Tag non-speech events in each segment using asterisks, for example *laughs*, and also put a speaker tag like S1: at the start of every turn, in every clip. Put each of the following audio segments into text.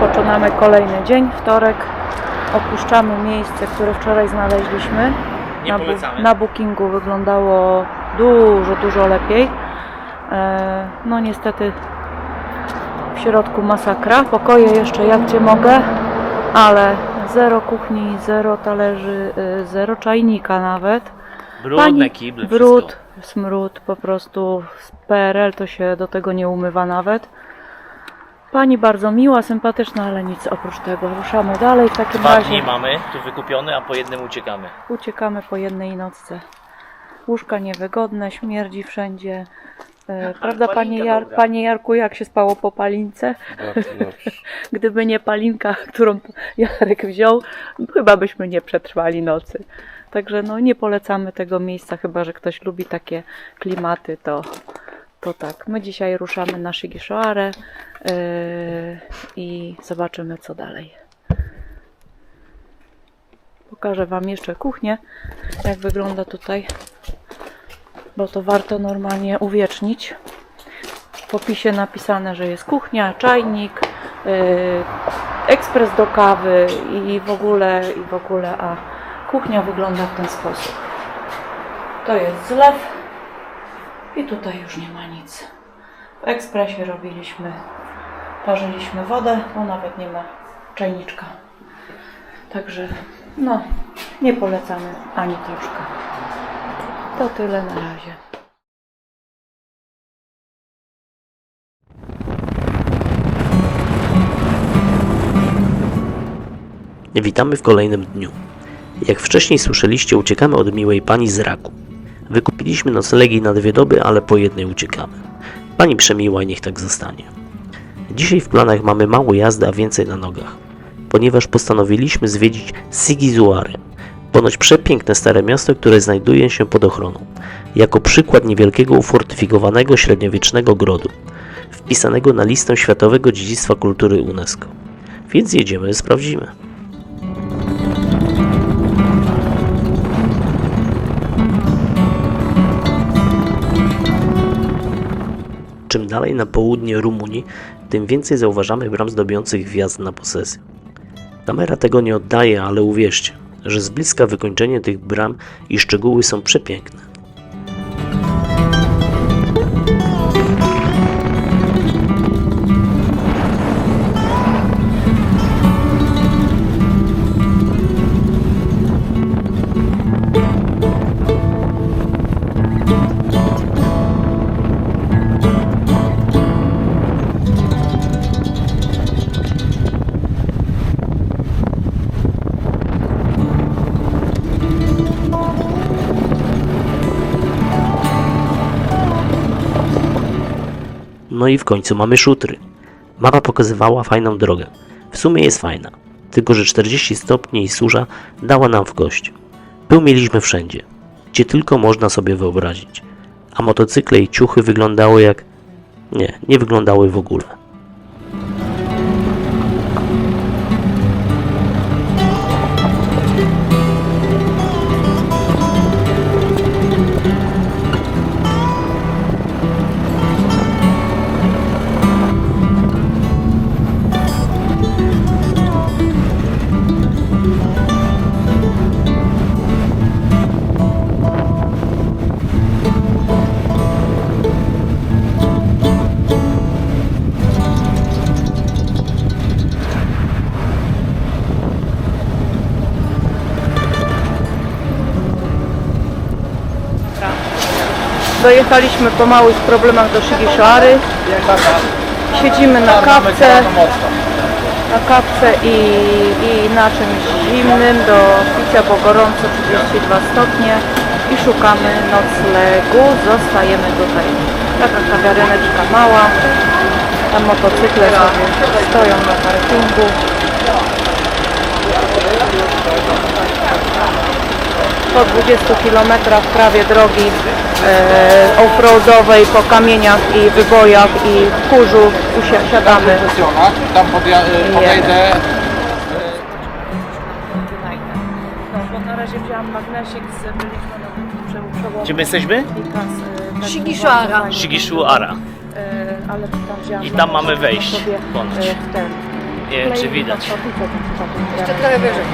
S1: Rozpoczynamy kolejny dzień, wtorek. Opuszczamy miejsce, które wczoraj znaleźliśmy.
S2: Nie
S1: na, bu-
S2: polecamy.
S1: na bookingu wyglądało dużo, dużo lepiej. E, no niestety w środku masakra. Pokoje jeszcze jak gdzie mogę, ale zero kuchni, zero talerzy, y, zero czajnika nawet.
S2: Brudne kible,
S1: brud,
S2: wszystko.
S1: smród, po prostu z PRL to się do tego nie umywa nawet. Pani bardzo miła, sympatyczna, ale nic oprócz tego. Ruszamy dalej w takim
S2: Dwa
S1: razie.
S2: dni mamy tu wykupione, a po jednym uciekamy.
S1: Uciekamy po jednej nocce. Łóżka niewygodne, śmierdzi wszędzie. E, *laughs* prawda,
S2: palinka
S1: panie, Jar,
S2: dobra.
S1: panie Jarku, jak się spało po palince?
S3: Bardzo dobrze. *laughs*
S1: Gdyby nie palinka, *laughs* którą Jarek wziął, chyba byśmy nie przetrwali nocy. Także no, nie polecamy tego miejsca, chyba że ktoś lubi takie klimaty, to, to tak. My dzisiaj ruszamy na Shigishoare i zobaczymy co dalej. Pokażę Wam jeszcze kuchnię, jak wygląda tutaj, bo to warto normalnie uwiecznić. W opisie napisane, że jest kuchnia, czajnik, yy, ekspres do kawy i w ogóle, i w ogóle, a kuchnia wygląda w ten sposób. To jest zlew i tutaj już nie ma nic. W ekspresie robiliśmy, parzyliśmy wodę, bo nawet nie ma czajniczka. Także no, nie polecamy ani troszkę. To tyle na razie.
S4: Witamy w kolejnym dniu. Jak wcześniej słyszeliście, uciekamy od miłej pani z raku. Wykupiliśmy noclegi na dwie doby, ale po jednej uciekamy. Pani przemiła i niech tak zostanie. Dzisiaj w planach mamy mało jazdy, a więcej na nogach, ponieważ postanowiliśmy zwiedzić Sigizuare, ponoć przepiękne stare miasto, które znajduje się pod ochroną, jako przykład niewielkiego ufortyfikowanego średniowiecznego grodu, wpisanego na listę Światowego Dziedzictwa Kultury UNESCO. Więc jedziemy, sprawdzimy. Dalej na południe Rumunii, tym więcej zauważamy bram zdobiących wjazd na posesję. Kamera tego nie oddaje, ale uwierzcie, że z bliska wykończenie tych bram i szczegóły są przepiękne. I w końcu mamy szutry. Mapa pokazywała fajną drogę. W sumie jest fajna. Tylko, że 40 stopni i susza dała nam w kość. Pył mieliśmy wszędzie, gdzie tylko można sobie wyobrazić. A motocykle i ciuchy wyglądały jak... Nie, nie wyglądały w ogóle.
S1: Dojechaliśmy po małych problemach do Shigishoary. Siedzimy na kawce, na kawce i, i na czymś zimnym do picia, bo gorąco 32 stopnie i szukamy noclegu. Zostajemy tutaj. Taka kawiareneczka mała. Tam motocykle stoją na parkingu. po 20 km prawie drogi offroadowej po kamieniach i wybojach i w kurzu usiadamy.
S3: Tam podja- podejdę.
S1: No bo na razie wzięłam magnesik, z, byliśmy na przełomie.
S2: Gdzie my jesteśmy?
S5: Shigishuara.
S2: Shigishuara.
S1: E, ale tam wzięłam
S2: I tam mamy wejść, ponoć.
S1: e, w ten
S2: Nie wiem, czy widać.
S5: Jeszcze trochę wyżej.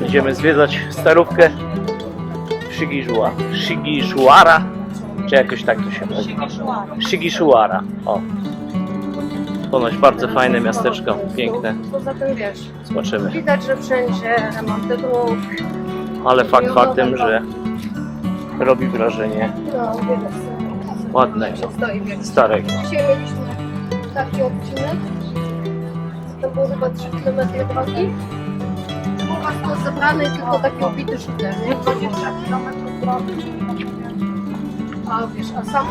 S2: Będziemy zwiedzać starówkę Shigiżuła. Shigiżuara? Czy jakoś tak to się nazywa? Shigishuara. O. Ponoć bardzo fajne miasteczko, piękne.
S5: Poza tym wiesz,
S2: Zobaczymy.
S5: widać, że wszędzie remonty dróg,
S2: Ale fakt faktem, że robi wrażenie
S5: no wiele
S2: ładnego,
S5: stoi
S2: starego.
S5: Dzisiaj mieliśmy taki odcinek, to było chyba 3 km drogi. Po prostu zebrany tylko taki obity shooter, nie? 20 km drogi. A wiesz, a sam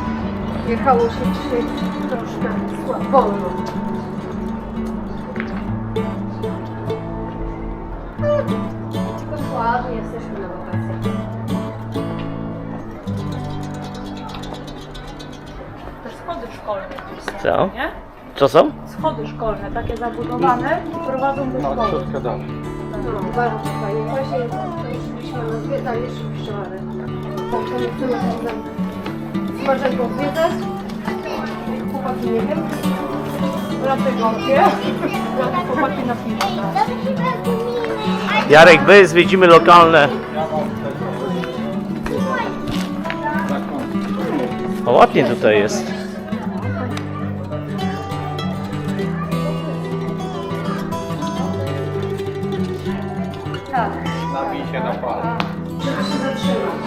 S5: jechało się dzisiaj troszkę wolno. Dokładnie, jesteśmy na wakacjach.
S1: Te schody szkolne gdzieś są,
S2: Co?
S1: nie?
S2: Co są?
S1: Schody szkolne, takie zabudowane, prowadzą do
S3: No,
S1: szkoły.
S3: środka dalej.
S5: No, bardzo fajnie. Właśnie szliśmy na zwiedzanie Szybszczary. Także nie chcemy razem z Marzenką zwiedzać. Chłopaki nie wiem.
S1: Laty gąbie, chłopaki na piwo.
S2: Jarek, my zwiedzimy lokalne. O, ładnie tutaj jest.
S3: Nabij się na parę.
S5: Żeby się zatrzymać.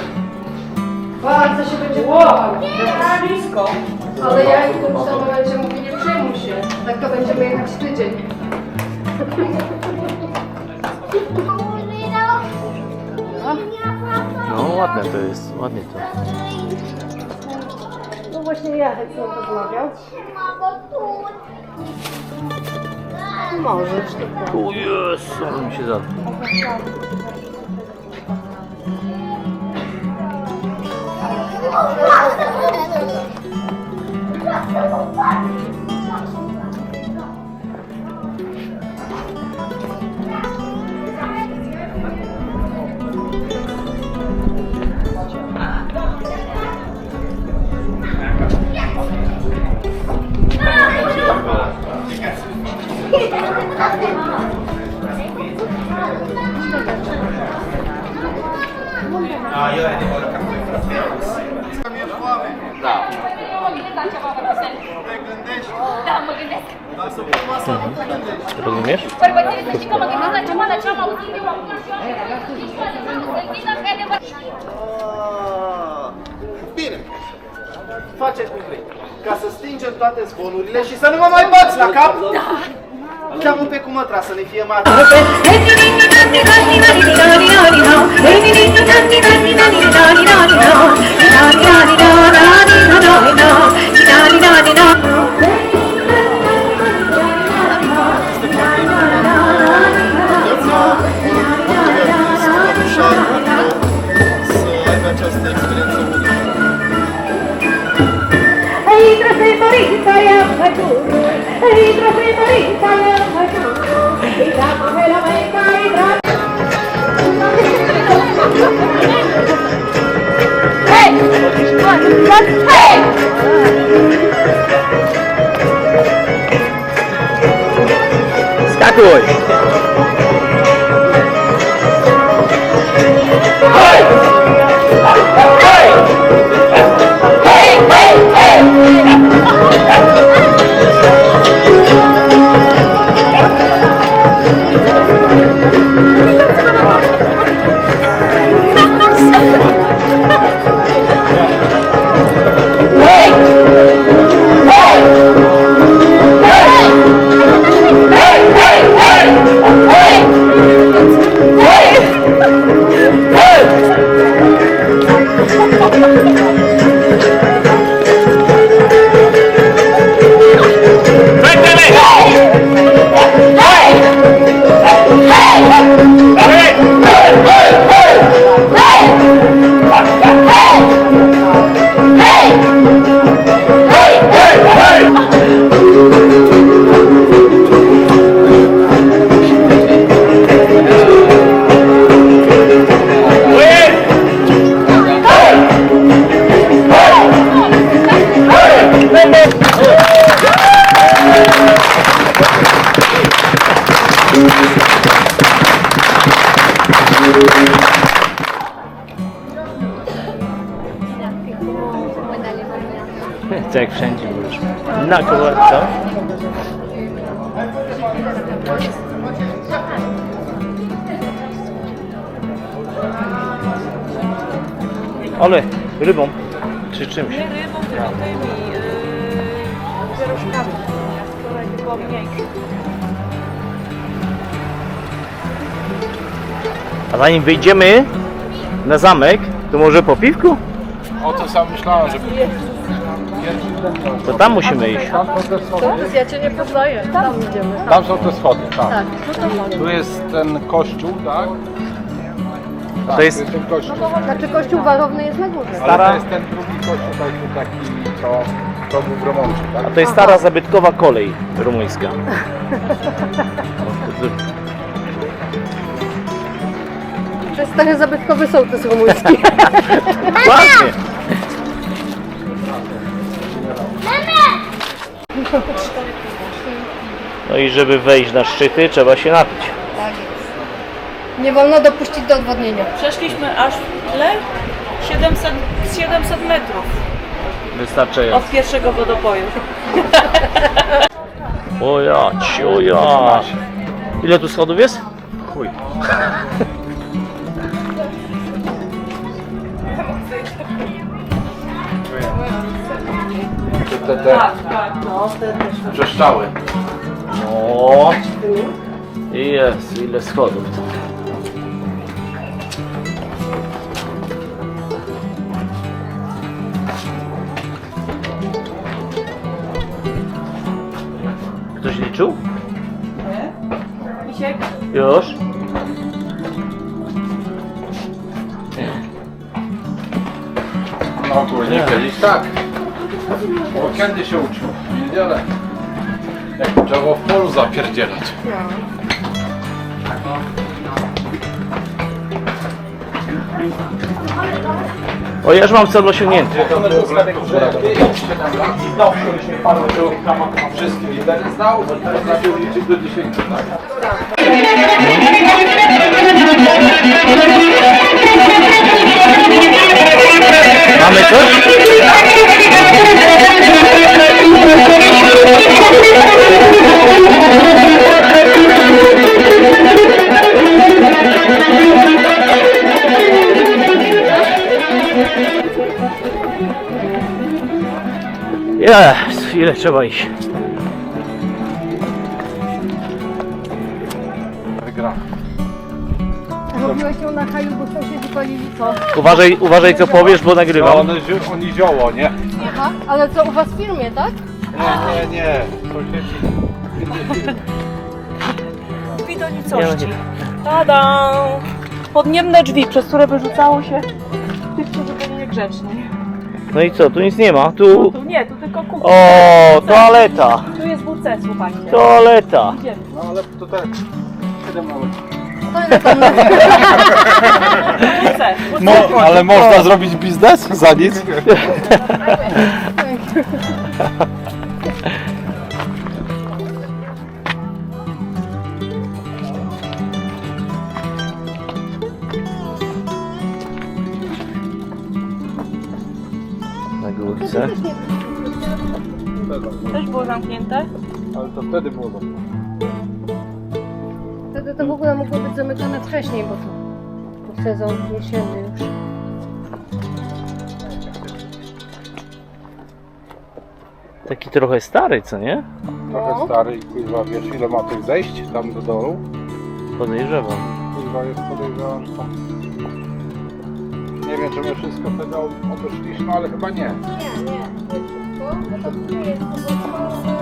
S5: Bardzo się będzie podobał.
S1: blisko.
S5: Ale ja w tym momencie mówię, nie przejmuj się. Tak to będziemy jechać tydzień.
S2: No, ładne to jest, ładnie to.
S5: No właśnie rozmawiał. Możesz, to
S2: 是毛子的。哦哟，死进去了。
S6: Bine. Faceți cum vrei. Ca să stingem toate zvonurile și să nu mă mai bați la cap. Da. Cheamă pe cumătra să ne fie mare.
S7: Marintayam Bhajo Hidra Sri Marintayam Bhajo Hidra Mahela Maika Hidra Hey! One,
S2: one,
S7: hey!
S2: Está com Thank you. Ale rybą czy czymś?
S1: Nie rybą, tylko tymi yy, pierożkami. Wczoraj było mniej.
S2: A zanim wyjdziemy na zamek, to może po piwku?
S3: O to sam myślałem, że...
S2: To tam musimy iść.
S3: Tam są te schody.
S5: Ja cię nie poznaję. Tam idziemy.
S3: Tam są te schody, tak.
S5: Tak, no to.
S3: Tu jest ten kościół, tak? Tak,
S2: To jest-
S3: jest ten kościół.
S5: Znaczy kościół warowny jest na górze.
S3: Ale to jest ten drugi kościół, taki, taki co, co był w tak?
S2: A to jest stara zabytkowa kolej rumuńska.
S5: To jest stary zabytkowy sołtys rumuński.
S2: Właśnie. *laughs* No i żeby wejść na szczyty, trzeba się napić.
S5: Tak. Nie wolno dopuścić do odwodnienia.
S1: Przeszliśmy aż ile? 700, 700 metrów
S2: Wystarczająco.
S1: od pierwszego wodopoju.
S2: O ja, o ja. Ile tu schodów jest? Chuj.
S3: Te, te, te
S1: tak, no też.
S3: brzeszczały.
S2: O. I jest, ile schodów. Ktoś Już?
S3: No ogólnie kiedyś tak. Bo kiedy się uczył? W niedzielę. Jak trzeba było w polu zapierdzielać.
S2: O, ja już mam cel osiągnięty.
S3: Wszystkie litery znał, potrafił liczyć do 10. Tak?
S2: Mamy? Jest, ile trzeba iść?
S5: co?
S2: Uważaj, uważaj co powiesz, bo nagrywam.
S3: No, one, oni zioło, nie?
S5: Aha, ale co u was w firmie, tak?
S3: Nie, nie, nie. Sąsiedzi.
S1: Widonicości. No Tada! Podniebne drzwi, przez które wyrzucało się tych, którzy byli niegrzeczni.
S2: No i co, tu nic nie ma? Tu...
S1: No
S2: tu
S1: nie, tu tylko kuchnia.
S2: O, toaleta!
S1: Tu jest WC, słuchajcie.
S2: Toaleta!
S1: Idziemy.
S3: No ale to tak. 7 Mo ale można zrobić biznes za nic?
S2: Na górce.
S1: Też było zamknięte?
S3: Ale to wtedy było zamknięte.
S5: Wtedy to w ogóle mogło być zamykane wcześniej, bo to, to sezon jesienny już.
S2: Taki trochę stary, co nie?
S3: Trochę stary i kurwa, wiesz ile ma tych zejść tam do dołu?
S2: Podejrzewam.
S3: Kurwa jest podejrzewam, że tam... Nie wiem czy my wszystko wtedy obeszliśmy, ale chyba nie.
S5: Nie, nie, to tu jest po prostu no,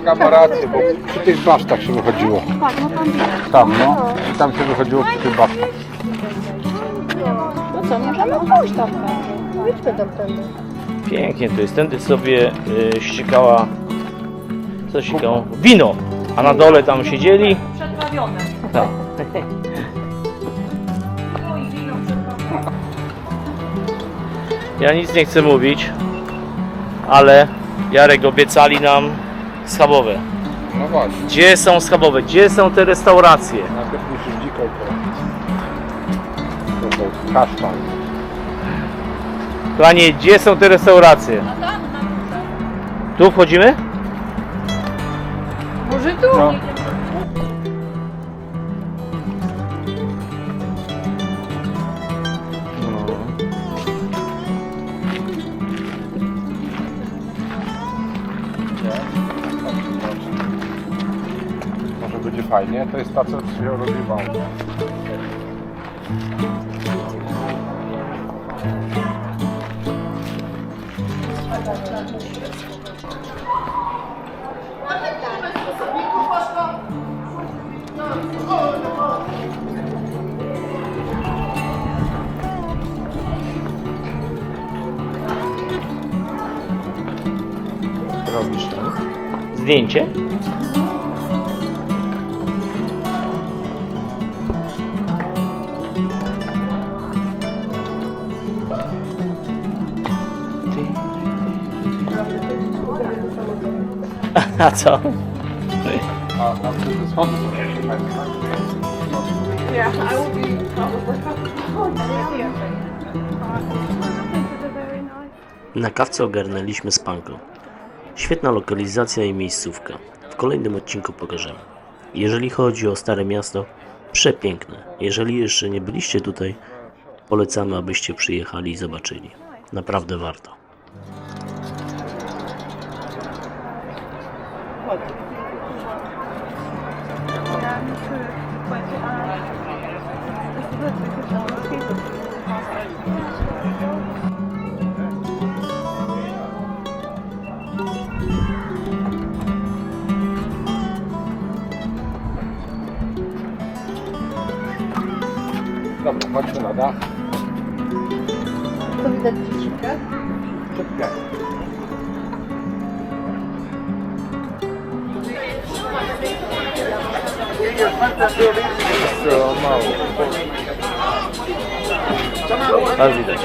S3: Aga ma rację, bo przy tych basztach się wychodziło.
S5: Tak, no tam widać.
S3: Tam, no. I tam się wychodziło przy tych basztach.
S5: No co, możemy pójść tam tędy. Idźmy tam tędy.
S2: Pięknie to jest. Tędy sobie y, ściekała. Co ściekało? Wino! A na dole tam siedzieli.
S1: Przedprawione.
S2: Tak. Ja nic nie chcę mówić, ale Jarek obiecali nam schabowe.
S3: No właśnie.
S2: Gdzie są schabowe? Gdzie są te restauracje?
S3: Najpierw musisz dziką porobić. Kasztan.
S2: Kochanie, gdzie są te restauracje? Tu wchodzimy?
S5: Może tu?
S3: No. Fajnie. To jest ta, co się rozrywała.
S2: Robisz to. Zdjęcie? A co?
S4: Na kawce ogarnęliśmy spanko. Świetna lokalizacja i miejscówka. W kolejnym odcinku pokażemy. Jeżeli chodzi o Stare Miasto, przepiękne. Jeżeli jeszcze nie byliście tutaj, polecamy, abyście przyjechali i zobaczyli. Naprawdę warto.
S3: Dobra, chodźmy na dach.
S5: To widać Все, мало. Аж видать.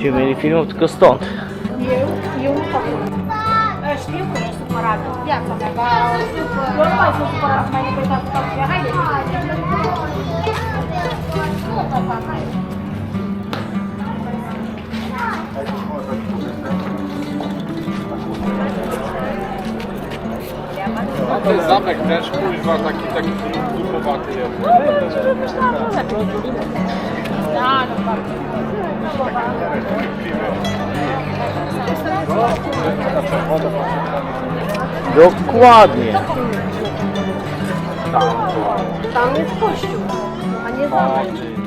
S5: Too many filmов только стон. Przyczepkę.
S3: Szybkie.
S2: Co mało. Teraz widać.
S3: O, to nam dobra.
S2: Ci mieli filmów tylko stąd.
S3: A ten zamek też, kuźwa, taki, taki grupowaty jest.
S2: Dokładnie.
S5: Tam jest kościół, a nie zamek.